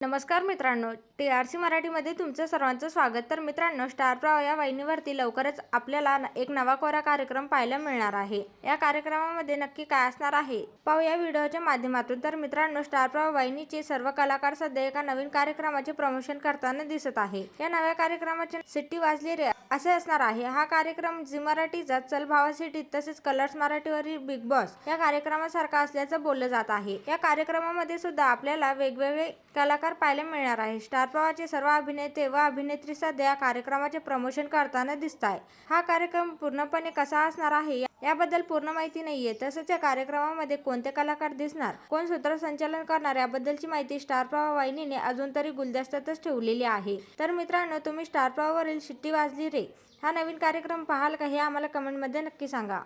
नमस्कार मित्रांनो T R C मराठीमध्ये तुमचं सर्वांचं स्वागत. तर मित्रांनो स्टार प्रवाह या वाहिनीवरती लवकरच आपल्याला एक नवा कोरा कार्यक्रम पाहायला मिळणार आहे. या कार्यक्रमामध्ये नक्की काय असणार आहे? पाहू या व्हिडिओच्या माध्यमातून. तर मित्रांनो स्टार प्रवाह वाहिनीचे सर्व कलाकार सध्या एका नवीन कार्यक्रमाचे प्रमोशन करताना दिसत आहे. या नव्या कार्यक्रमाचे सिट्टी वाजली रे असे असणार आहे. हा कार्यक्रम झी मराठीचा चल भावा सिटी तसेच कलर्स मराठीवरील बिग बॉस या कार्यक्रमासारखा असल्याचं बोललं जात आहे. या कार्यक्रमामध्ये सुद्धा आपल्याला वेगवेगळे कलाकार पाहायला मिळणार आहे. स्टार प्रवाहाचे सर्व अभिनेते व अभिनेत्री सध्या कार्यक्रमाचे प्रमोशन करताना दिसत आहे हा कार्यक्रम पूर्णपणे कसा असणार आहे याबद्दल पूर्ण माहिती नाहीये. तसंच या कार्यक्रमामध्ये कोणते कलाकार दिसणार कोण सूत्रसंचालन करणार याबद्दलची माहिती स्टार प्रवाह वाहिनीने अजून तरी गुलदस्त्यातच ठेवलेली आहे. तर मित्रांनो तुम्ही स्टार प्रवाहवरील शिट्टी वाजली रे. हा नवीन कार्यक्रम पाहाल का हे आम्हाला कमेंटमध्ये नक्की सांगा.